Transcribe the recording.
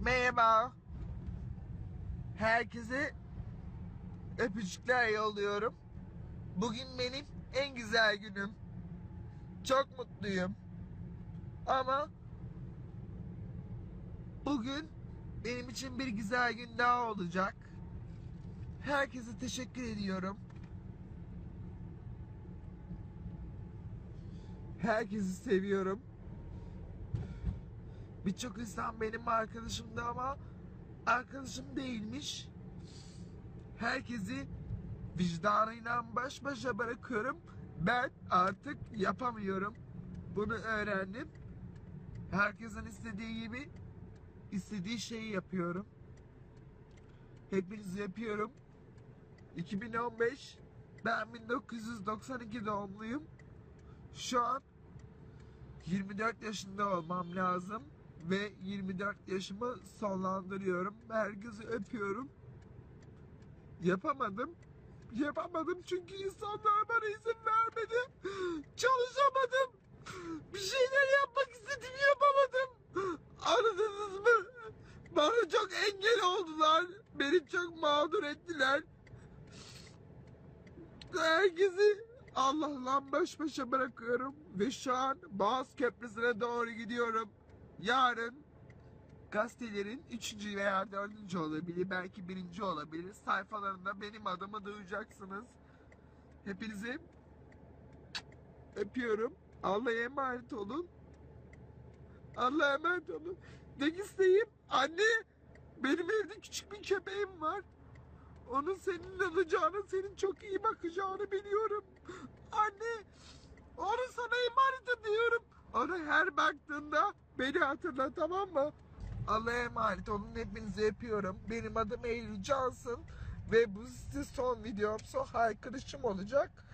Merhaba. Herkese öpücükler yolluyorum. Bugün benim en güzel günüm. Çok mutluyum. Ama bugün benim için bir güzel gün daha olacak. Herkese teşekkür ediyorum. Herkesi seviyorum. Birçok insan benim arkadaşımdı ama arkadaşım değilmiş. Herkesi vicdanıyla baş başa bırakıyorum. Ben artık yapamıyorum. Bunu öğrendim. Herkesin istediği gibi istediği şeyi yapıyorum. Hepinizi yapıyorum. 2015 ben 1992 doğumluyum. Şu an 24 yaşında olmam lazım ve 24 yaşımı sonlandırıyorum. Herkesi öpüyorum. Yapamadım. Yapamadım çünkü insanlar bana izin vermedi. Çalışamadım. Bir şeyler yapmak istedim yapamadım. Anladınız mı? Bana çok engel oldular. Beni çok mağdur ettiler. Herkesi Allah'la baş başa bırakıyorum ve şu an Boğaz Köprüsü'ne doğru gidiyorum. Yarın gazetelerin 3. veya 4. olabilir, belki 1. olabilir. Sayfalarında benim adımı duyacaksınız. Hepinizi öpüyorum. Allah'a emanet olun. Allah'a emanet olun. Tek isteğim anne benim evde küçük bir köpeğim var. Onun senin alacağını, senin çok iyi bakacağını biliyorum. Anne, onu sana emanet. Ona her baktığında beni hatırla tamam mı? Allah'a emanet olun. Hepinizi öpüyorum. Benim adım Eylül Cansın. Ve bu size son videom, son haykırışım olacak.